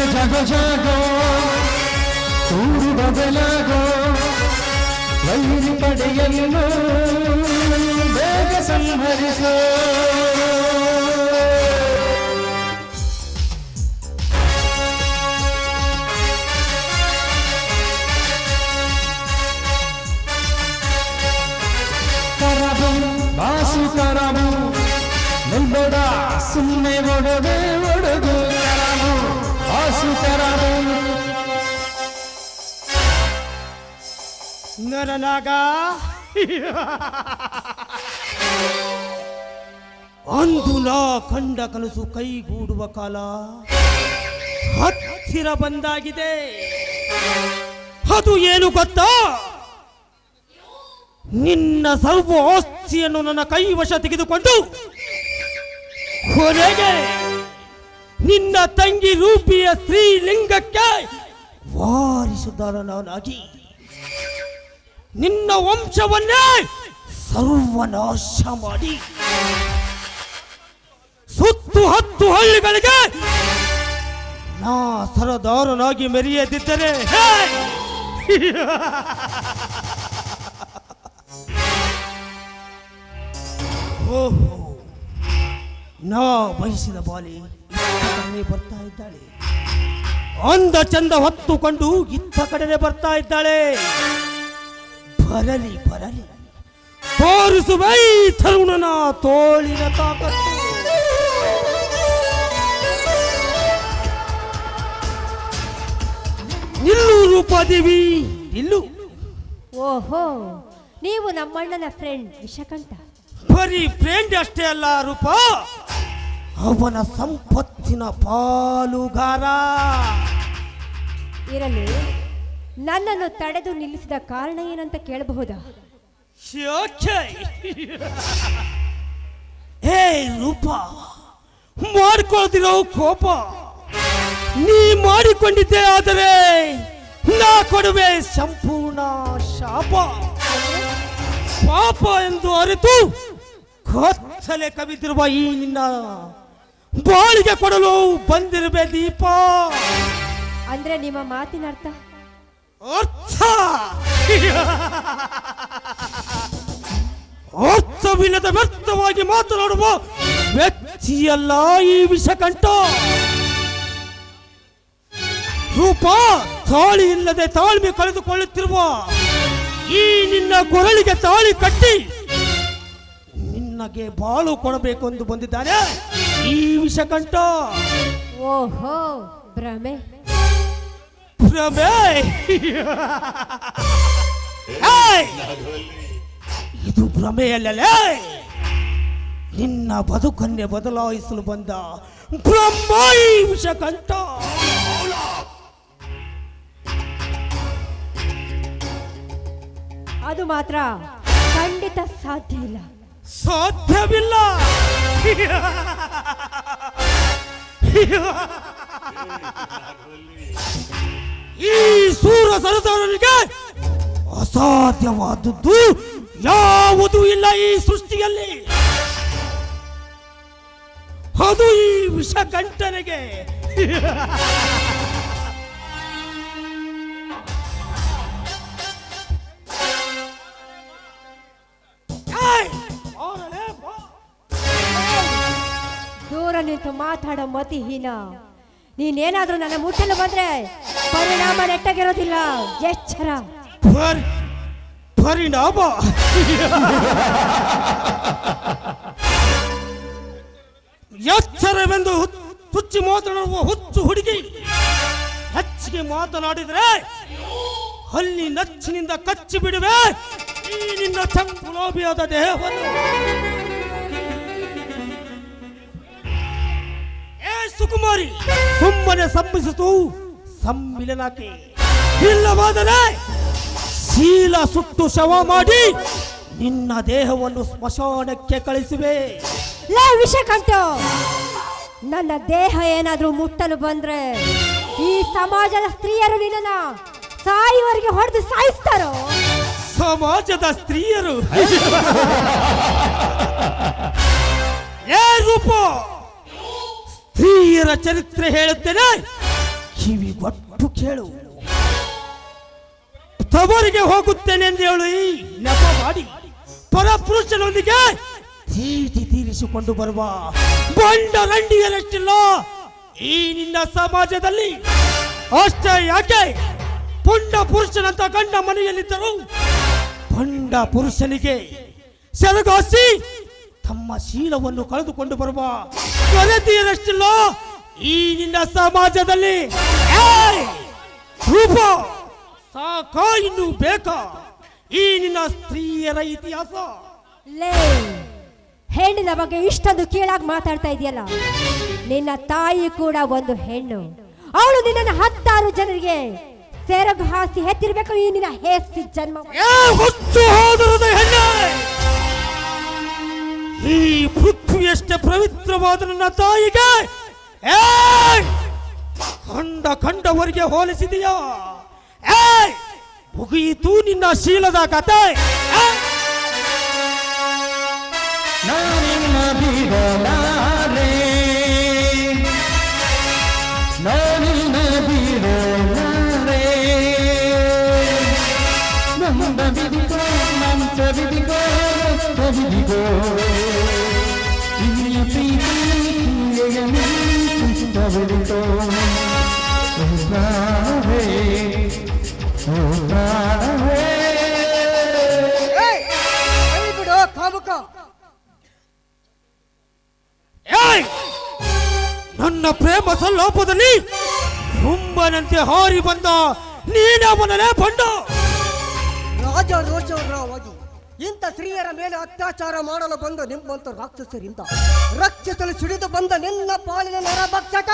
ಮೇಲೆ ಜಾಗ ಜಾಗೋ ಕೂಡುವ ಬೆಳಗೋ ವೈರಿ ಪಡೆಯನ್ನು ಬೇಗ ಸಂಹರಿಸೋ ನರನಾಗ ಅಂದು ನಾ ಕಂಡ ಕನಸು ಕೈಗೂಡುವ ಕಾಲ ಹತ್ತಿರ ಬಂದಾಗಿದೆ. ಅದು ಏನು ಗೊತ್ತಾ? ನಿನ್ನ ಸರ್ವ ಆಸ್ತಿಯನ್ನು ನನ್ನ ಕೈವಶ ತೆಗೆದುಕೊಂಡು ಕೊನೆಗೆ ನಿನ್ನ ತಂಗಿ ರೂಪಿಯ ಸ್ತ್ರೀಲಿಂಗಕ್ಕೆ ವಾರಿಸುದಾರನಾಗಿ ನಿನ್ನ ವಂಶವನ್ನೇ ಸರ್ವನಾಶ ಮಾಡಿ ಸುತ್ತು ಹತ್ತು ಹಳ್ಳಿಗಳಿಗೆ ನಾ ಸರದಾರನಾಗಿ ಮೆರೆಯದಿದ್ದರೆ ಓಹೋ, ನಾ ಬಯಸಿದ ಬಾಲಿ ಬರ್ತಾ ಇದ್ದಾಳೆ. ಅಂದ ಚಂದ ಹೊತ್ತುಕೊಂಡು ಇತ್ತ ಕಡೆನೆ ಬರ್ತಾ ಇದ್ದಾಳೆ. ಬರಲಿ ಬರಲಿ. ತೋರಿಸುವ ಬೈ ತರುಣನ ತೋಳಿನ ತಾಕತ್ತು. ನಿಲ್ಲು ರೂಪಾದೇವಿ ನಿಲ್ಲು. ಓಹೋ ನೀವು ನಮ್ಮಣ್ಣನ ಫ್ರೆಂಡ್ ವಿಷಕಂಠ. ಬರೀ ಫ್ರೆಂಡ್ ಅಷ್ಟೇ ಅಲ್ಲ ರೂಪ ಅವನ ಸಂಪತ್ತಿನ ಪಾಲುಗಾರ. ಇರಲಿ. ನನ್ನನ್ನು ತಡೆದು ನಿಲ್ಲಿಸಿದ ಕಾರಣ ಏನಂತ ಕೇಳಬಹುದಾ? ಹೇ ರೂಪ ಮಾಡ್ಕೊಳ್ತಿರೋ ಕೋಪ ನೀ ಮಾಡಿಕೊಂಡಿದ್ದೆ ಆದರೆ ನಾ ಕೊಡುವೆ ಸಂಪೂರ್ಣ ಶಾಪ. ಪಾಪ ಎಂದು ಅರಿತು ಕೊತ್ಸಲೆ ಕವಿದಿರುವ ಈ ನಿನ್ನ ಬಾಳಿಗೆ ಕೊಡಲು ಬಂದಿರುವೆ ದೀಪ. ಅಂದ್ರೆ ನಿಮ್ಮ ಮಾತಿನ ಅರ್ಥ ಅರ್ಥ! ಅರ್ಥವಿಲ್ಲದೆ ವ್ಯರ್ಥವಾಗಿ ಮಾತನಾಡುವ ವ್ಯಕ್ತಿಯಲ್ಲ ಈ ವಿಷಕಂಠ! ರೂಪ ತಾಳಿ ಇಲ್ಲದೆ ತಾಳ್ಮೆ ಕಳೆದುಕೊಳ್ಳುತ್ತಿರುವ ಈ ನಿನ್ನ ಕೊರಳಿಗೆ ತಾಳಿ ಕಟ್ಟಿ ನಿನ್ನಗೆ ಬಾಳು ಕೊಡಬೇಕು ಎಂದು ಬಂದಿದ್ದಾನೆ ಈ ವಿಷಕಂಠ! ಓಹೋ, ಭ್ರಮೆ. ಏಯ್! ಇದು ಭ್ರಮೆಯಲ್ಲಲೇ ನಿನ್ನ ಬದುಕನ್ನೇ ಬದಲಾಯಿಸಲು ಬಂದ ಬ್ರಹ್ಮ ಈ ವಿಷಕಂಠ ಅದು ಮಾತ್ರ ಖಂಡಿತ ಸಾಧ್ಯ ಇಲ್ಲ ಸಾಧ್ಯವಿಲ್ಲ ಈ ಸೂರ ಸರದಾರನಿಗೆ ಅಸಾಧ್ಯವಾದದ್ದು ಯಾವುದೂ ಇಲ್ಲ ಈ ಸೃಷ್ಟಿಯಲ್ಲಿ. ಅದು ಈ ವಿಷಕಂಠನಿಗೆ. ದೂರ ನಿಂತು ಮಾತಾಡೋ ಮತಿಹೀನ. ನೀನೇನಾದ್ರೂ ನನ್ನ ಮುಟ್ಟಲು ಬಂದ್ರೆ ಪರಿಣಾಮ ನೆಟ್ಟಗಿರೋದಿಲ್ಲ. ಎಚ್ಚರ ಪರಿ ಪರಿಣಾಮ? ಎಚ್ಚರವೆಂದು ಹುಚ್ಚಿ ಮಾತನಾಡುವ ಹುಚ್ಚು ಹುಡುಗಿ ಹೆಚ್ಚಿಗೆ ಮಾತನಾಡಿದರೆ ಹಲ್ಲಿ ನಚ್ಚಿನಿಂದ ಕಚ್ಚಿ ಬಿಡುವೆ ಈ ನಿನ್ನ ಚಂಪುಲಾಭಿಯಾದ ದೇಹವನ್ನು ಸುಕುಮಾರಿ ಸುಮ್ಮನೆ ಸಂಭಿಸಿತು ಸಮ್ಮಿಲನಾಕೆ ಇಲ್ಲವಾದರೆ ಶೀಲ ಸುಟ್ಟು ಶವ ಮಾಡಿ ನಿನ್ನ ದೇಹವನ್ನು ಸ್ಮಶಾನಕ್ಕೆ ಕಳಿಸುವೆ. ಲೇ ವಿಷಕಂಠ ನನ್ನ ದೇಹ ಏನಾದ್ರೂ ಮುಟ್ಟಲು ಬಂದ್ರೆ ಈ ಸಮಾಜದ ಸ್ತ್ರೀಯರು ನಿನ್ನ ಸಾಯುವರಿಗೆ ಹೊಡೆದು ಸಾಯಿಸ್ತಾರೋ? ಸಮಾಜದ ಸ್ತ್ರೀಯರು. ಏ ರೂಪ ಸ್ತ್ರೀಯರ ಚರಿತ್ರೆ ಹೇಳುತ್ತೇನೆ. ಕಿವಿಗೊಟ್ಟು ಕೇಳು. ತವರಿಗೆ ಹೋಗುತ್ತೇನೆ ಎಂದು ಹೇಳು ಈ ನೆಪ ಮಾಡಿ. ಪರಪುರುಷನೊಂದಿಗೆ ತೀಟಿ ತೀರಿಸಿಕೊಂಡು ಬರುವ ಬಂಡ ರಂಡಿಯರಷ್ಟಿಲ್ಲ ಈ ನಿನ್ನ ಸಮಾಜದಲ್ಲಿ. ಅಷ್ಟೇ ಯಾಕೆ? ಪುಂಡ ಪುರುಷನಂತ ಗಂಡ ಮನೆಯಲ್ಲಿದ್ದರು ಪುಂಡ ಪುರುಷನಿಗೆ ಸೆರಗಾಸಿ ತಮ್ಮ ಶೀಲವನ್ನು ಕಳೆದುಕೊಂಡು ಬರುವ ಕೊರತೆಯರಷ್ಟಿಲ್ಲ ಈ ನಿನ್ನ ಸಮಾಜದಲ್ಲಿ! ರೂಪ ಸಾಕ ಇನ್ನು ಬೇಕಾ? ಈ ನಿನ್ನ ಸ್ತ್ರೀಯರ ಇತಿಹಾಸ. ಲೇ ಹೆಣ್ಣಿನ ಬಗ್ಗೆ ಇಷ್ಟೊಂದು ಕೀಳಾಗಿ ಮಾತಾಡ್ತಾ ಇದೆಯಲ್ಲ ನಿನ್ನ ತಾಯಿ ಕೂಡ ಒಂದು ಹೆಣ್ಣು. ಅವಳು ನಿನ್ನ ಹತ್ತಾರು ಜನರಿಗೆ ಸೆರಗು ಹಾಸಿ ಹೆತ್ತಿರ್ಬೇಕು ಈ ನಿನ್ನ ಹೇಸಿ ಜನ್ಮ. ಈ ಹುಚ್ಚು ಹೋದರದ ಹೆಣ್ಣೆ! ಈ ಪೃಥ್ವಿಯಷ್ಟೇ ಪವಿತ್ರವಾದ ನನ್ನ ತಾಯಿಗೆ ಏಯ್! ಕಂಡ ಕಂಡವರಿಗೆ ಹೋಲಿಸಿದೆಯಾ ಏಯ್! ಮುಗಿಯಿತು ನಿನ್ನ ಶೀಲದ ಕತೆ ನಾನಿನ್ನ ಪ್ರಾಣವೇ ಓ ಪ್ರಾಣವೇ ಬಿಡು ಕಾಮುಕ! ನನ್ನ ಪ್ರೇಮ ಸಲ್ಲೋಪದಲ್ಲಿ ಹುಂಬನಂತೆ ಹಾರಿ ಬಂದ ನೀನವನನೇ ಬಂಡ ರಾಜ ರೋಷವರವಾಗಿ ಇಂಥ ಸ್ತ್ರೀಯರ ಮೇಲೆ ಅತ್ಯಾಚಾರ ಮಾಡಲು ಬಂದ ನಿಮ್ಮಂತ ರಾಕ್ಷಸರಿಂದ ರಕ್ಷಿಸಲು ಸಿಡಿದು ಬಂದ ನಿನ್ನ ಪಾಲಿನ ನರಭಕ್ಷಕ!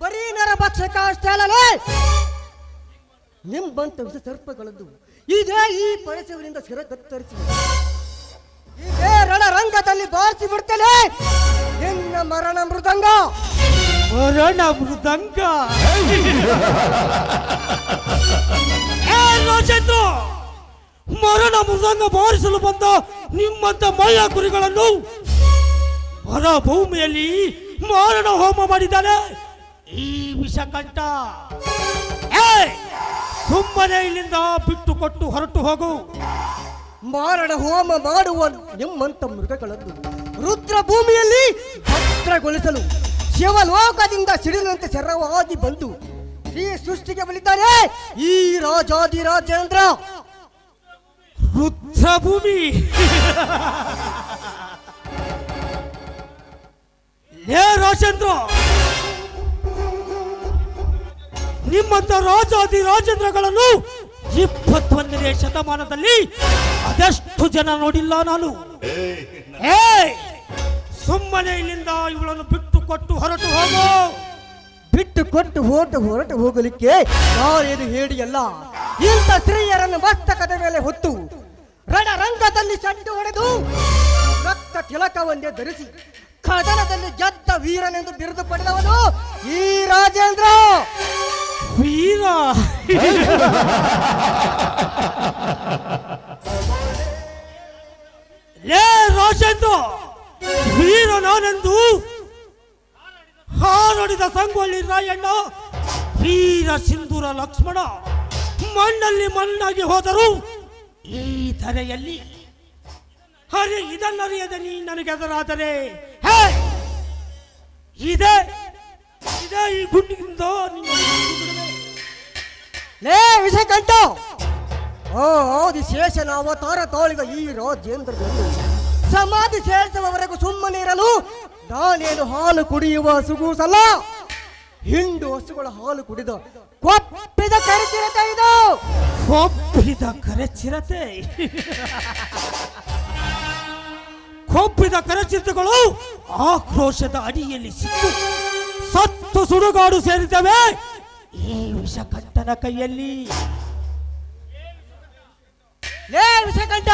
ಬರೀ ನರಭಕ್ಷಕ ಅಷ್ಟೇ ಅಲ್ಲಲೇ ನಿಮ್ಮಂತ ವಿಷ ಸರ್ಪಗಳದ್ದು ಇದೇ ಈ ಪರಿಸರದಿಂದ ಸಿರ ಕತ್ತರಿಸಿ ಇದೇ ರಣರಂಗದಲ್ಲಿ ಬಾರಿಸಿ ಬಿಡ್ತೇನೆ ನಿನ್ನ ಮರಣ ಮೃದಂಗ. ಮರಣ ಮೃದಂಗ. ರಾಜೇಂದ್ರ, ಮರಣ ಮೃದಂಗ ಬಾರಿಸಲು ಬಂದ ನಿಮ್ಮಂತ ಮಯ ಕುರಿಗಳನ್ನು ಹೊರ ಭೂಮಿಯಲ್ಲಿ ಮಾರಣ ಹೋಮ ಮಾಡಿದ್ದಾನೆ ಈ ವಿಷಕಂಠ. ಏ, ಸುಮ್ಮನೆ ಇಲ್ಲಿಂದ ಬಿಟ್ಟು ಕೊಟ್ಟು ಹೊರಟು ಹೋಗು. ಮಾರಣ ಹೋಮ ಮಾಡುವ ನಿಮ್ಮಂತ ಮೃಗಗಳನ್ನು ರುದ್ರ ಭೂಮಿಯಲ್ಲಿ ಭದ್ರಗೊಳಿಸಲು ಶಿವಲೋಕದಿಂದ ಸಿಡಿಲಂತೆ ಸರವಾಗಿ ಬಂದು ಶ್ರೀ ಸೃಷ್ಟಿಗೆ ಬಲಿದ್ದಾನೆ ಈ ರಾಜಾದಿ ರಾಜೇಂದ್ರ ರುದ್ರಭೂಮಿ ಲೇ ರಾಜೇಂದ್ರ ನಿಮ್ಮಂತ ರಾಜಾದಿ ರಾಜೇಂದ್ರಗಳನ್ನು ಇಪ್ಪತ್ತೊಂದನೇ ಶತಮಾನದಲ್ಲಿ ಅದೆಷ್ಟು ಜನ ನೋಡಿಲ್ಲ ನಾನು? ಏ ಸುಮ್ಮನೆ ಇಲ್ಲಿಂದ ಇವಳನ್ನು ಬಿಟ್ಟು ಕೊಟ್ಟು ಹೊರಟು ಹೋಗು. ಬಿಟ್ಟು ಕೊಟ್ಟು ಹೊರಟು ಹೊರಟು ಹೋಗಲಿಕ್ಕೆ ನಾನೇನು ಹೇಳಿಯಲ್ಲ ಇಂಥ ಸ್ತ್ರೀಯರನ್ನು ಮಸ್ತಕದ ಮೇಲೆ ಹೊತ್ತು ರಣರಂಗದಲ್ಲಿ ಸಡ್ಡು ಹೊಡೆದು ರಕ್ತ ತಿಲಕವನ್ನೇ ಧರಿಸಿ ಕದನದಲ್ಲಿ ಜತ್ತ ವೀರನೆಂದು ಬಿರುದು ಪಡೆದವನು ಈ ರಾಜೇಂದ್ರ. ವೀರ. ಲೇ ರಾಜೇಂದ್ರ ವೀರ ನಾನೆಂದು ಹಾರಡಿದ ಸಂಗೊಳ್ಳಿ ರಾಯಣ್ಣ ವೀರ ಸಿಂಧೂರ ಲಕ್ಷ್ಮಣ, ಮಣ್ಣಲ್ಲಿ ಮಣ್ಣಾಗಿ ಹೋದರು ಈ ತರೆಯಲ್ಲಿ. ಹರಿ ಇದನ್ನರಿಯದೆ ನೀ ನನಗೆ ಎದುರಾದರೆ. ಹೇ, ಇದೆ, ಇದೇ ಈ ಗುಂಡಿಗಿಂದ ನಿನ್ನ ವಿಷಯ ಲೇ ವಿಷಕಂಠ ಓ ಶೇಷ ಶೇಷನ ಅವತಾರ ತಾಳಿದ ಈ ರಾಜೇಂದ್ರನನ್ನು ಸಮಾಧಿ ಸೇರಿಸುವವರೆಗೂ ಸುಮ್ಮನೆ ಇರಲು ನಾನೇನು ಹಾಲು ಕುಡಿಯುವ ಸುಗೂಸಲ್ಲ? ಹಿಂಡು ಹಸುಗಳ ಹಾಲು ಕುಡಿದ ಕೊಪ್ಪಿದ ಕರೆಚಿರತೆ ಇದು. ಕೊಬ್ಬಿದ ಕರೆಚಿರತೆ. ಕೊಬ್ಬಿದ ಕರೆಚಿರತೆಗಳು ಆಕ್ರೋಶದ ಅಡಿಯಲ್ಲಿ ಸಿಕ್ಕು. ಸತ್ತು ಸುಡುಗಾಡು ಸೇರಿದವೆ ಈ ವಿಷಕಂಠನ ಕೈಯಲ್ಲಿ. ಏ ವಿಷಕಂಠ!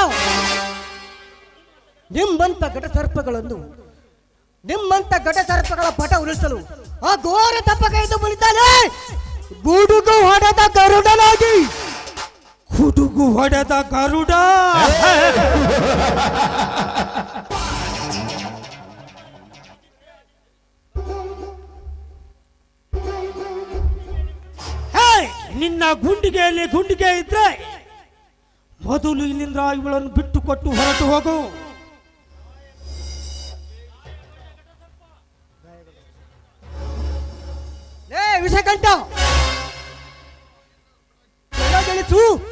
ನಿಮ್ಮಂತ ಘಟ ಸರ್ಪಗಳನ್ನು ನಿಮ್ಮಂತ ಘಟ ಸರ್ಪಗಳ ಪಟ ಉಳಿಸಲು ಆ ಘೋರ ತಪ್ಪ ಕೈದು ಮುಳಿತಾನೆ ಗುಡುಗು ಹೊಡೆದ ಗರುಡನಾಗಿ. ಗುಡುಗು ಹೊಡೆದ ಗರುಡ. ನಿನ್ನ ಗುಂಡಿಗೆಯಲ್ಲಿ ಗುಂಡಿಗೆ ಇದ್ರೆ ಮೊದಲು ಇಲ್ಲಿಂದ ಇವಳನ್ನು ಬಿಟ್ಟು ಕೊಟ್ಟು ಹೊರಟು ಹೋಗು.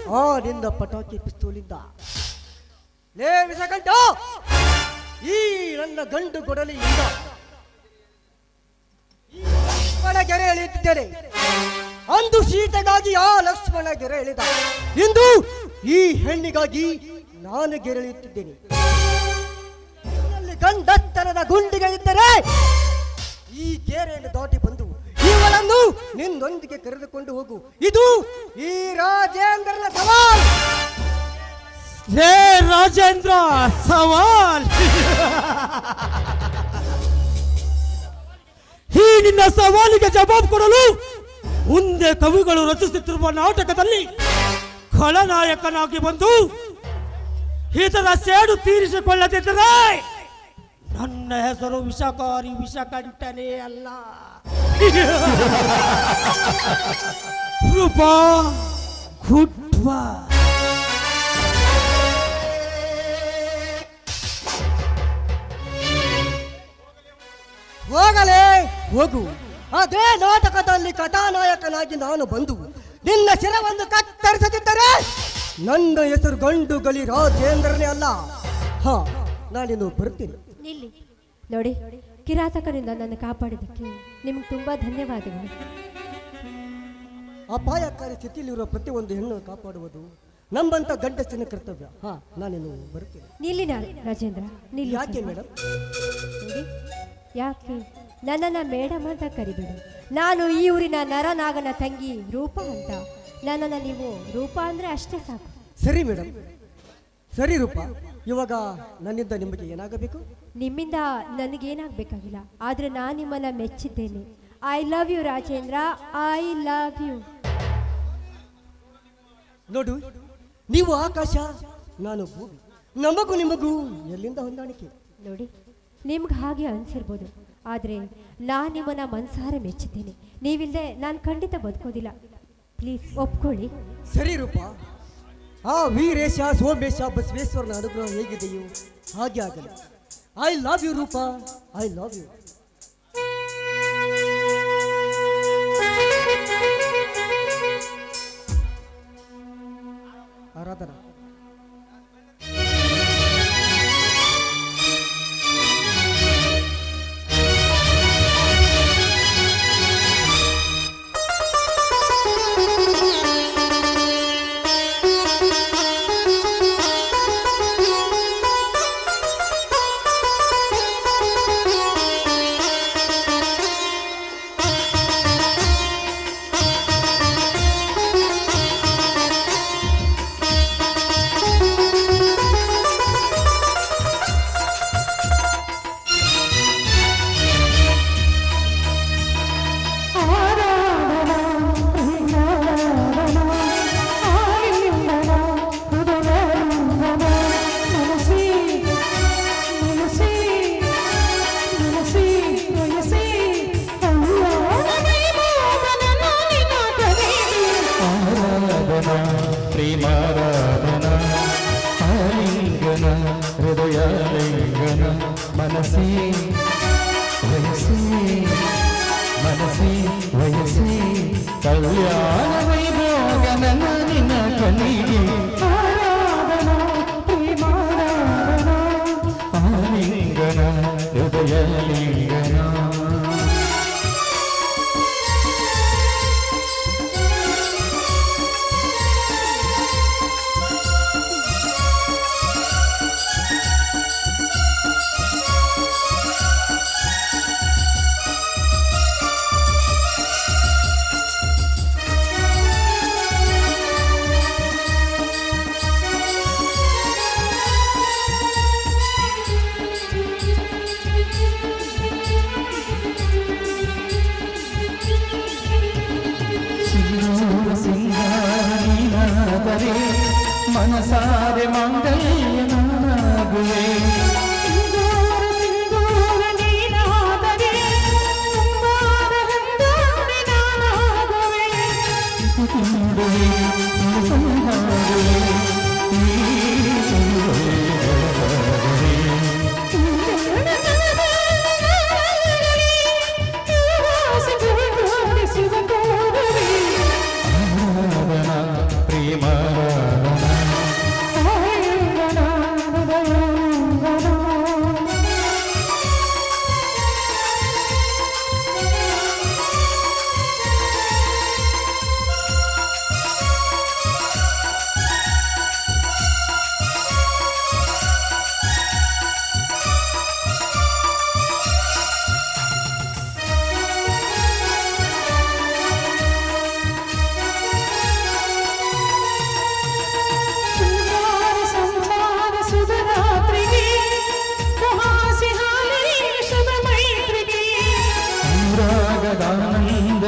ಆ ಪಟಾಕಿ ಪಿಸ್ತೂಲಿಂದ. ಲೇ ಈ ನನ್ನ ಗಂಡು ಕೊಡಲಿಯಿಂದ ಲಕ್ಷ್ಮಣ ಗೆರೆ ಎಳೆಯುತ್ತಿದ್ದೇನೆ. ಅಂದು ಸೀತೆಗಾಗಿ ಆ ಲಕ್ಷ್ಮಣ ಗೆರೆ ಎಳೆದ. ಇಂದು ಈ ಹೆಣ್ಣಿಗಾಗಿ ನಾನು ಗೆರೆಳೆಯುತ್ತಿದ್ದೇನೆ ಗಂಡತ್ತರದ ಗುಂಡಿಗೆ ಇದ್ದರೆ ಈ ಗೆರೆಯನ್ನು ದಾಟಿ ಬಂದು ಇವಳನ್ನು ನಿನ್ನೊಂದಿಗೆ ಕರೆದುಕೊಂಡು ಹೋಗು. ಇದು ಈ ರಾಜೇಂದ್ರನ ಸವಾಲ್. ಹೇ ರಾಜೇಂದ್ರ ಸವಾಲ್. ಈ ನಿನ್ನ ಸವಾಲಿಗೆ ಜವಾಬ್ ಕೊಡಲು ಮುಂದೆ ಕವಿಗಳು ರಚಿಸುತ್ತಿರುವ ನಾಟಕದಲ್ಲಿ ಖಳನಾಯಕನಾಗಿ ಬಂದು ಇದರ ಸೇಡು ತೀರಿಸಿಕೊಳ್ಳದಿದ್ದರೆ ನನ್ನ ಹೆಸರು ವಿಷಕಾರಿ ವಿಷಕಂಠನೇ ಅಲ್ಲ. ರೂಪಾ ಗುಡ್ವಾ ಹೋಗಲೇ. ಹೋಗು. ಅದೇ ನಾಟಕದಲ್ಲಿ ಕಥಾನಾಯಕನಾಗಿ ನಾನು ಬಂದು ನಿನ್ನ ಶಿರವನ್ನು ಕತ್ತರಿಸದಿದ್ದರೆ ನನ್ನ ಹೆಸರು ಗಂಡು ಗಲಿ ರಾಜೇಂದ್ರನೇ ಅಲ್ಲ. ಹಾ ನಾನಿನ್ನು ಬರ್ತೀನಿ. ನಿಲ್ಲಿ. ನೋಡಿ. ಕಿರಾತಕರಿಂದ ನನ್ನ ಕಾಪಾಡಿದ್ದಕ್ಕೆ ನಿಮ್ಗೆ ತುಂಬಾ ಧನ್ಯವಾದಗಳು. ಅಪಾಯಕಾರಿ ಸ್ಥಿತಿಯಲ್ಲಿರುವ ಪ್ರತಿಯೊಂದು ಹೆಣ್ಣು ಕಾಪಾಡುವುದು ನಮ್ಮಂತ ಗಂಡಸ್ತಿನ ಕರ್ತವ್ಯ. ಹಾ ನಾನೇನು ಬರುತ್ತೇನೆ. ನಿಲ್ಲಿ ನಾ- ರಾಜೇಂದ್ರ ನಿಲ್ಲಿ ಯಾಕೆ. ಮೇಡಮ್ ನೋಡಿ, ಯಾಕೆ? ನನ್ನನ್ನ ಮೇಡಮ್ ಅಂತ ಕರಿಬೇಡಿ. ನಾನು ಈ ಊರಿನ ನರನಾಗನ ತಂಗಿ ರೂಪ ಅಂತ. ನನ್ನನ್ನ ನೀವು ರೂಪ ಅಂದ್ರೆ ಅಷ್ಟೇ ಸಾಕು. ಸರಿ ಮೇಡಮ್ ಸರಿ ರೂಪ. ಇವಾಗ ನನ್ನಿಂದ ನಿಮಗೆ ಏನಾಗಬೇಕು? ನಿಮ್ಮಿಂದ ನನಗೇನಾಗಬೇಕಾಗಿಲ್ಲ ಆದರೆ ನಾನು ನಿಮ್ಮನ್ನ ಮೆಚ್ಚಿದ್ದೇನೆ. I love you Rajendra. I love you ನೋಡು ನೀವು ಆಕಾಶ ನಾನು ಭೂಮಿ. ನಮಗೂ ನಿಮಗೂ ಎಲ್ಲಿಂದ ಹೊಂದಾಣಿಕೆ? ನೋಡಿ ನಿಮ್ಗೆ ಹಾಗೆ ಅನಿಸಿರ್ಬೋದು. ಆದರೆ ನಾನು ನಿಮ್ಮನ್ನ ಮನ್ಸಾರ ಮೆಚ್ಚಿದ್ದೇನೆ. ನೀವಿಲ್ಲದೆ ನಾನು ಖಂಡಿತ ಬದುಕೋದಿಲ್ಲ. ಪ್ಲೀಸ್ ಒಪ್ಕೊಳ್ಳಿ. ಸರಿ ರೂಪ. ಆ ವೀರೇಶ, ಸೋಮೇಶ, ಬಸವೇಶ್ವರನ ಅನುಗ್ರಹ ಹೇಗಿದೆಯೋ ಹಾಗೆ ಆಗಲಿ. I love you Rupa. I love you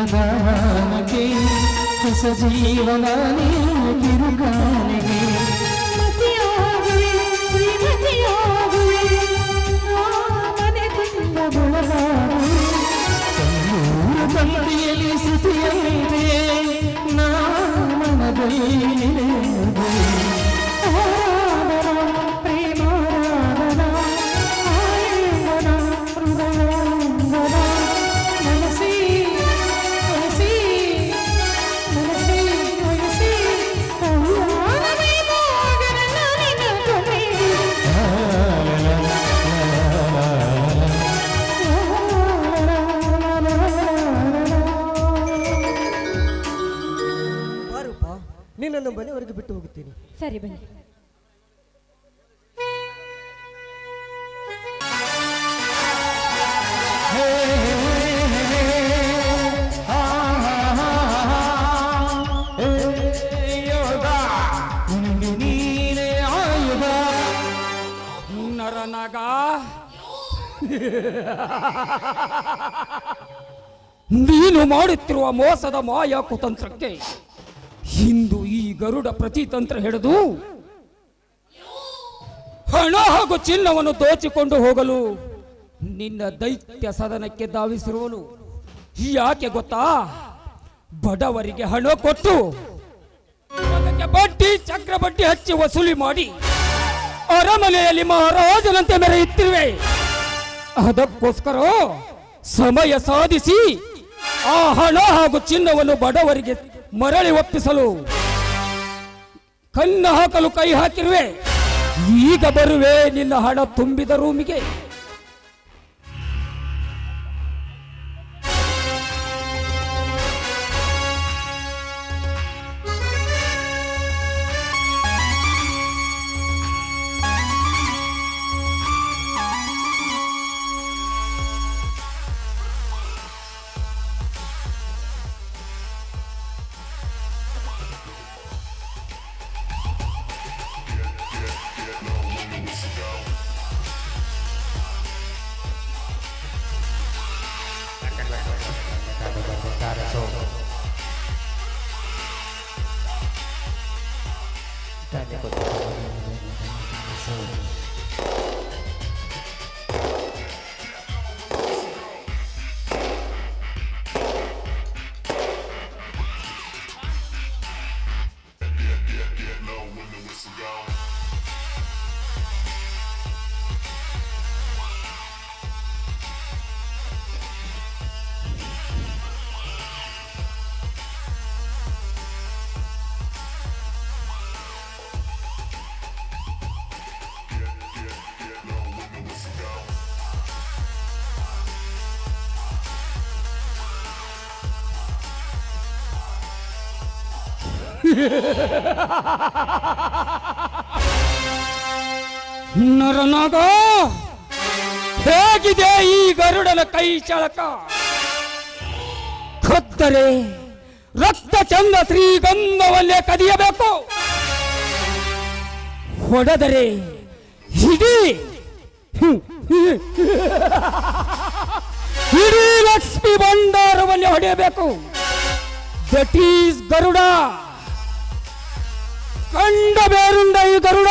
ಅನುರಾಗದಾನಂದದಾನಕ್ಕೆ ಹೊಸ ಜೀವನ ನೀನು ಕಿರುಗಾನಿಗೆ ಕಣ್ಣೂರ ತಂದೆಯಲ್ಲಿ ಸ್ತುತಿಯಂತೆ ನಾ ಮನದಲ್ಲಿ ನಿನ್ನನ್ನು ಅವರಿಗೆ ಬಿಟ್ಟು ಹೋಗುತ್ತೀನಿ. ಸರಿ ಬನ್ನಿ. ನೀನೇ ಆಯುಧ ನರನಾಗ ನೀನು ಮಾಡುತ್ತಿರುವ ಮೋಸದ ಮಾಯಾ ಕುತಂತ್ರಕ್ಕೆ ಗರುಡ ಪ್ರತಿತಂತ್ರ ಹಿಡಿದು ಹಣ ಹಾಗೂ ಚಿನ್ನವನ್ನು ದೋಚಿಕೊಂಡು ಹೋಗಲು ನಿನ್ನ ದೈತ್ಯ ಸದನಕ್ಕೆ ಧಾವಿಸಿರುವನು. ಯಾಕೆ ಗೊತ್ತಾ? ಬಡವರಿಗೆ ಹಣ ಕೊಟ್ಟು ಅದಕ್ಕೆ ಬಡ್ಡಿ ಚಕ್ರ ಬಡ್ಡಿ ಹಚ್ಚಿ ವಸೂಲಿ ಮಾಡಿ ಅರಮನೆಯಲ್ಲಿ ಮಹಾರಾಜನಂತೆ ಮೆರೆಯುತ್ತಿರುವೆ. ಅದಕ್ಕೋಸ್ಕರ ಸಮಯ ಸಾಧಿಸಿ ಆ ಹಣ ಹಾಗೂ ಚಿನ್ನವನ್ನು ಬಡವರಿಗೆ ಮರಳಿ ಒಪ್ಪಿಸಲು ಕನ್ನ ಹಾಕಲು ಕೈ ಹಾಕಿರುವೆ. ಈಗ ಬರುವೆ ನಿನ್ನ ಹಣ ತುಂಬಿದ ರೂಮಿಗೆ. ನರನಾಗ ಹೇಗಿದೆ ಈ ಗರುಡನ ಕೈ ಚಳಕ? ಕತ್ತರೆ, ರಕ್ತ ಚಂದ ಶ್ರೀಗಂಧವಲ್ಲೇ ಕದಿಯಬೇಕು. ಹೊಡೆದರೆ ಇಡೀ ಇಡೀ ಲಕ್ಷ್ಮಿ ಭಂಡಾರವನ್ನೇ ಹೊಡೆಯಬೇಕು. That is Garuda. ಕಂಡ ಬೇರುಂಡ ಈ ಗರುಡ.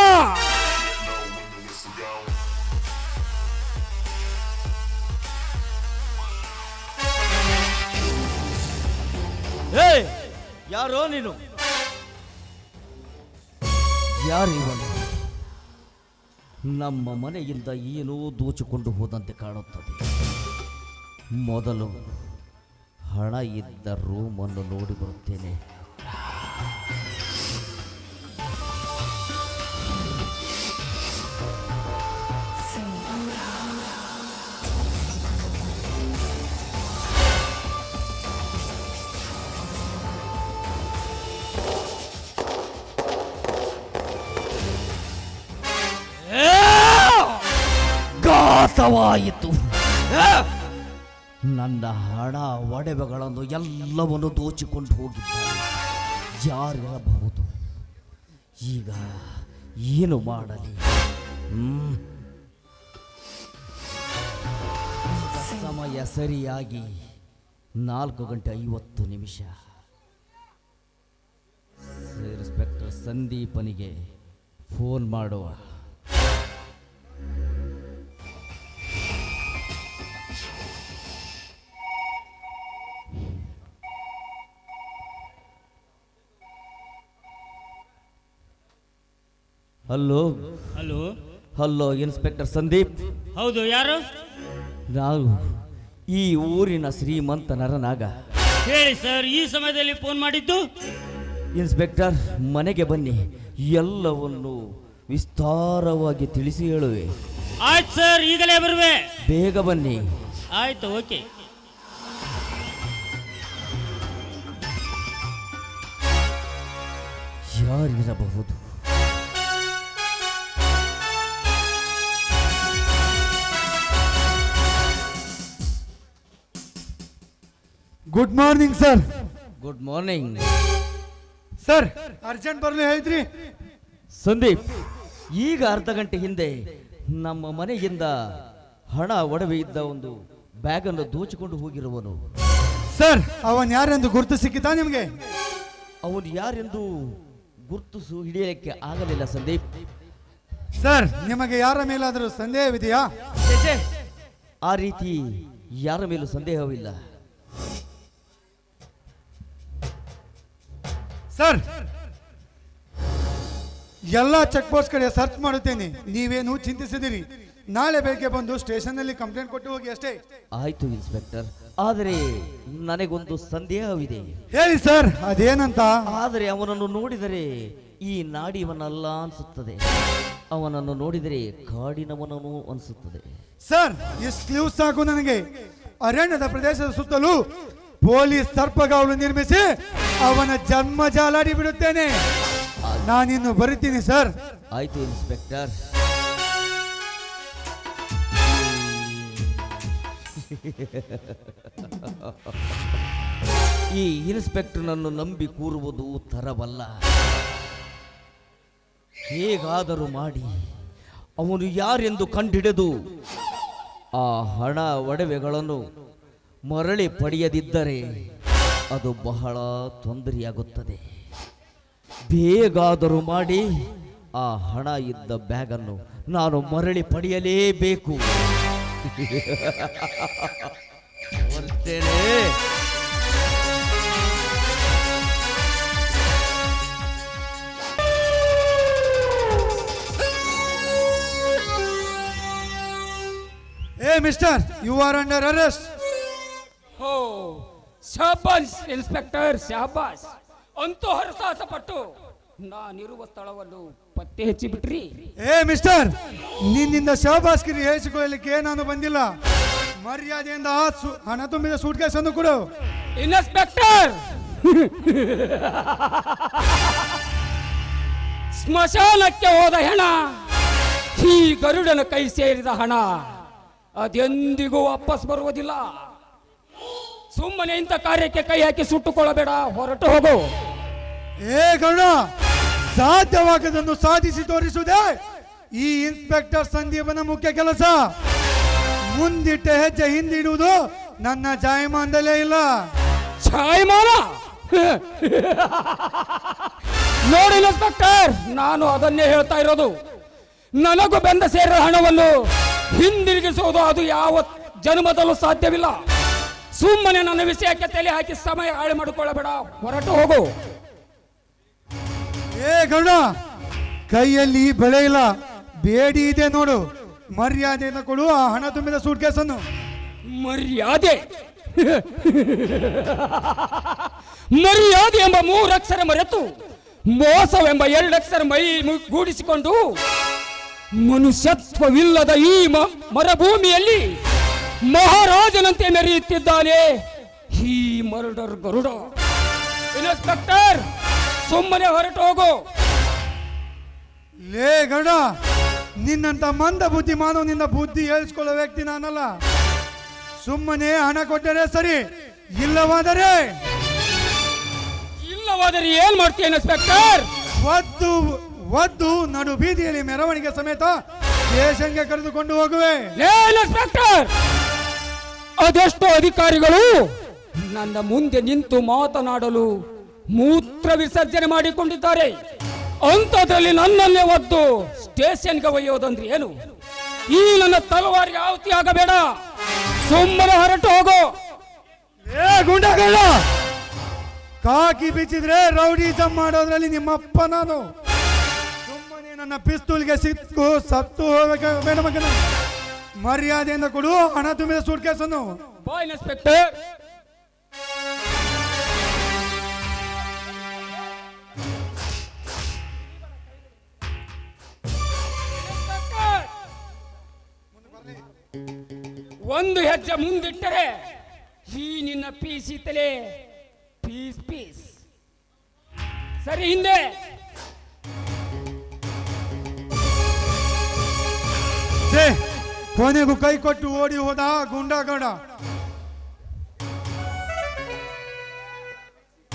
ಏ ಯಾರು ಯಾರೋ ನೀನು ಯಾರಿವನು ನಮ್ಮ ಮನೆಯಿಂದ ಏನೋ ದೋಚಿಕೊಂಡು ಹೋದಂತೆ ಕಾಣುತ್ತದೆ. ಮೊದಲು ಹಣ ಇದ್ದ ರೂಮನ್ನು ನೋಡಿ ಬರುತ್ತೇನೆ. ಆ! ನನ್ನ ಹಣ ಒಡವೆಗಳನ್ನು ಎಲ್ಲವನ್ನು ದೋಚಿಕೊಂಡು ಹೋಗಿದ್ದಾರೆ. ಯಾರಿರಬಹುದು ಈಗ ಏನು ಮಾಡಲಿ. ಸಮಯ ಸರಿಯಾಗಿ ನಾಲ್ಕು ಗಂಟೆ ಐವತ್ತು ನಿಮಿಷ. ಇನ್ಸ್ಪೆಕ್ಟರ್ ಸಂದೀಪನಿಗೆ ಫೋನ್ ಮಾಡುವ. Hello. Hello. Hello inspector Sandeep. ಹೌದು ಯಾರು? ನಾವು ಈ ಊರಿನ ಶ್ರೀಮಂತ ನರನಾಗ. ಹೇಳಿ ಸರ್ ಈ ಸಮಯದಲ್ಲಿ ಫೋನ್ ಮಾಡಿದ್ದು? ಇನ್ಸ್ಪೆಕ್ಟರ್ ಮನೆಗೆ ಬನ್ನಿ. ಎಲ್ಲವನ್ನು ವಿಸ್ತಾರವಾಗಿ ತಿಳಿಸಿ ಹೇಳುವೆ. ಆಯ್ತು ಸರ್ ಈಗಲೇ ಬರುವೆ. ಬೇಗ ಬನ್ನಿ. ಆಯ್ತು okay. ಯಾರಿರಬಹುದು? Good morning sir good morning sir urgent ಬರ್ಲಿ ಹೇಳ್ತ್ರಿ. ಸಂದೀಪ್ ಈಗ ಅರ್ಧ ಗಂಟೆ ಹಿಂದೆ ನಮ್ಮ ಮನೆಯಿಂದ ಹಣ ಒಡವೆ ಇದ್ದ ಒಂದು ಬ್ಯಾಗ್ ಅನ್ನು ದೋಚಿಕೊಂಡು ಹೋಗಿರುವನು. ಸರ್ ಅವನ್ ಯಾರೆಂದು ಗುರುತು ಸಿಕ್ಕಿತಾ ನಿಮ್ಗೆ? ಅವನು ಯಾರೆಂದು ಗುರ್ತಿಸು ಹಿಡಿಯಲಿಕ್ಕೆ ಆಗಲಿಲ್ಲ ಸಂದೀಪ್ ಸರ್ ನಿಮಗೆ ಯಾರ ಮೇಲಾದರೂ ಸಂದೇಹವಿದೆಯಾ. ಆ ರೀತಿ ಯಾರ ಮೇಲೂ ಸಂದೇಹವಿಲ್ಲ. ಸರ್. ಎಲ್ಲ ಚೆಕ್ ಪೋಸ್ಟ್ ಕಡೆ ಸರ್ಚ್ ಮಾಡುತ್ತೇನೆ. ನೀವೇನು ಚಿಂತಿಸಿದಿರಿ. ನಾಳೆ ಬೆಳಗ್ಗೆ ಬಂದು ಸ್ಟೇಷನ್ ಅಲ್ಲಿ ಕಂಪ್ಲೇಂಟ್ ಕೊಟ್ಟು ಹೋಗಿ ಅಷ್ಟೇ. ಆಯ್ತು ಇನ್ಸ್ಪೆಕ್ಟರ್. ಆದರೆ ನನಗೊಂದು ಸಂದೇಹವಿದೆ. ಹೇಳಿ ಸರ್ ಅದೇನಂತ? ಆದರೆ ಅವನನ್ನು ನೋಡಿದರೆ ಈ ನಾಡಿವನಲ್ಲ ಅನ್ಸುತ್ತದೆ. ಅವನನ್ನು ನೋಡಿದರೆ ಕಾಡಿನವನನು ಅನ್ಸುತ್ತದೆ. ಸರ್ ಎಷ್ಟು ಸಾಕು ನನಗೆ. ಅರಣ್ಯದ ಪ್ರದೇಶದ ಸುತ್ತಲೂ ಪೊಲೀಸ್ ಸರ್ಪಗಾವಲು ನಿರ್ಮಿಸಿ ಅವನ ಜನ್ಮ ಜಾಲಾಡಿ ಬಿಡುತ್ತೇನೆ ನಾನಿನ್ನು ಬರುತ್ತೀನಿ ಸರ್. ಆಯ್ತು, ಇನ್ಸ್ಪೆಕ್ಟರ್. ಈ ಇನ್ಸ್ಪೆಕ್ಟರ್ನನ್ನು ನಂಬಿ ಕೂರುವುದು ತರವಲ್ಲ. ಹೇಗಾದರೂ ಮಾಡಿ ಅವನು ಯಾರೆಂದು ಕಂಡಿಡಿದು ಆ ಹಣ ಒಡವೆಗಳನ್ನು ಮರಳಿ ಪಡೆಯದಿದ್ದರೆ ಅದು ಬಹಳ ತೊಂದರೆಯಾಗುತ್ತದೆ. ಬೇಗಾದರೂ ಮಾಡಿ ಆ ಹಣ ಇದ್ದ ಬ್ಯಾಗನ್ನು ನಾನು ಮರಳಿ ಪಡೆಯಲೇಬೇಕು. ಬರ್ತೇನೆ ಏ mister you are under arrest ಶಾಬಾಸ್ inspector ಶಾಬಾಸ್ ಅಂತೂ ಹರಸಾಹಸ ಪಟ್ಟು ನಾನಿರುವ ಸ್ಥಳವನ್ನು ಪತ್ತೆ ಹಚ್ಚಿ ಬಿಟ್ರಿ ಏ ಮಿಸ್ಟರ್ ನಿನ್ನಿಂದ ಶಹಬಾಸ್ಗಿರಿ ಹೇಳಿಸಿಕೊಳ್ಳಲಿಕ್ಕೆ ನಾನು ಬಂದಿಲ್ಲ. ಮರ್ಯಾದೆಯಿಂದ ಸು- ಹಣ ತುಂಬಿದ ಸೂಟ್ ಕೇಸನ್ನು ಕೊಡು. ಇನ್ಸ್ಪೆಕ್ಟರ್! ಸ್ಮಶಾನಕ್ಕೆ ಹೋದ ಹೆಣ ಈ ಗರುಡನ ಕೈ ಸೇರಿದ ಹಣ ಅದೆಂದಿಗೂ ವಾಪಸ್ ಬರುವುದಿಲ್ಲ. ಸುಮ್ಮನೆ ಇಂಥ ಕಾರ್ಯಕ್ಕೆ ಕೈ ಹಾಕಿ ಸುಟ್ಟುಕೊಳ್ಳಬೇಡ ಹೊರಟು ಹೋಗು. ಏ ಗೌಡ ಸಾಧ್ಯವಾಗದನ್ನು ಸಾಧಿಸಿ ತೋರಿಸುವುದೇ ಈ ಇನ್ಸ್ಪೆಕ್ಟರ್ ಸಂದೀಪನ ಮುಖ್ಯ ಕೆಲಸ. ಮುಂದಿಟ್ಟ ಹೆಜ್ಜೆ ಹಿಂದಿಡುವುದು ನನ್ನ ಜಾಯಮಾನದಲ್ಲೇ ಇಲ್ಲ. ಛಾಯಮಾನ ನೋಡಿ ಇನ್ಸ್ಪೆಕ್ಟರ್ ನಾನು ಅದನ್ನೇ ಹೇಳ್ತಾ ಇರೋದು. ನನಗೂ ಬೆಂದ ಸೇರಿದ ಹಣವನ್ನು ಹಿಂದಿರುಗಿಸುವುದು ಅದು ಯಾವ ಜನ್ಮದಲ್ಲೂ ಸಾಧ್ಯವಿಲ್ಲ. ಸುಮ್ಮನೆ ನನ್ನ ವಿಷಯಕ್ಕೆ ತಲೆ ಹಾಕಿ ಸಮಯ ಹಾಳು ಮಾಡಿಕೊಳ್ಳಬೇಡ. ಹೊರಟು ಹೋಗು. ಏ ಗೌಡ ಕೈಯಲ್ಲಿ ಬೆಳೆ ಇಲ್ಲ. ಬೇಡಿ ಇದೆ ನೋಡು. ಮರ್ಯಾದೆಯನ್ನು ಕೊಡು ಆ ಹಣ ತುಂಬಿದ ಸೂಟ್ ಕೇಸನ್ನು ಮರ್ಯಾದೆ. ಮರ್ಯಾದೆ ಎಂಬ ಮೂರಕ್ಷರ ಮರೆತು ಮೋಸವೆಂಬ ಎರಡಕ್ಷರ ಮೈ ಮು- ಗೂಡಿಸಿಕೊಂಡು ಮನುಷ್ಯತ್ವವಿಲ್ಲದ ಈ ಮರುಭೂಮಿಯಲ್ಲಿ ಮಹಾರಾಜನಂತೆ ಮೆರೆಯುತ್ತಿದ್ದಾನೆ. ಈ ಮರ್ಡರ್ ಗರುಡ. ಇನ್ಸ್ಪೆಕ್ಟರ್ ಸುಮ್ಮನೆ ಹೊರಟು ಹೋಗು. ಲೇ ಗರುಡ ನಿನ್ನಂತ ಮಂದ ಬುದ್ಧಿ ಮಾನವನಿಂದ ಬುದ್ಧಿ ಹೇಳಿಸ್ಕೊಳ್ಳೋ ವ್ಯಕ್ತಿ ನಾನಲ್ಲ. ಸುಮ್ಮನೆ ಹಣ ಕೊಟ್ಟರೆ ಸರಿ ಇಲ್ಲವಾದರೆ? ಇಲ್ಲವಾದರೆ ಏನ್ ಮಾಡ್ತೀಯ ಇನ್ಸ್ಪೆಕ್ಟರ್? ಒದ್ದು ಒದ್ದು ನಡು ಬೀದಿಯಲ್ಲಿ ಮೆರವಣಿಗೆ ಸಮೇತ ಸ್ಟೇಷನ್ಗೆ ಕರೆದುಕೊಂಡು ಹೋಗುವೆ. ಲೇ ಇನ್ಸ್ಪೆಕ್ಟರ್! ಅದೆಷ್ಟೋ ಅಧಿಕಾರಿಗಳು ನನ್ನ ಮುಂದೆ ನಿಂತು ಮಾತನಾಡಲು ಮೂತ್ರ ವಿಸರ್ಜನೆ ಮಾಡಿಕೊಂಡಿದ್ದಾರೆ. ಅಂಥದ್ರಲ್ಲಿ ನನ್ನನ್ನೇ ಒದ್ದು ಸ್ಟೇಷನ್ಗೆ ಒಯ್ಯೋದಂದ್ರೆ ಏನು? ಈ ನನ್ನ ತಲವಾರಿಗೆ ಆಹುತಿ ಆಗಬೇಡ. ಸುಮ್ಮನೆ ಹೊರಟು ಹೋಗೋ. ಏ ಗುಂಡಗಳ ಕಾಕಿ ಬಿಚ್ಚಿದ್ರೆ ರೌಡಿಸಂ ಮಾಡೋದ್ರಲ್ಲಿ ನಿಮ್ಮಪ್ಪ ನಾನು. ನನ್ನ ಪಿಸ್ತೂಲ್ಗೆ ಸಿಕ್ಕು, ಸತ್ತು ಹೋಗಬೇಕು. ಮರ್ಯಾದೆಯಿಂದ ಕೊಡು, ಹಣ ತುಂಬಿದ ಸೂಟ್ ಕೇಸನ್ನು ಒಂದು ಹೆಜ್ಜೆ ಮುಂದಿಟ್ಟರೆ ಈ ನಿನ್ನ ಪೀಸಿ ತಲೆ ಪೀಸ್ ಪೀಸ್. ಸರಿ, ಹಿಂದೆ. ಕೊನೆಗೂ ಕೈ ಕೊಟ್ಟು ಓಡಿ ಹೋದ ಗುಂಡಗೌಡ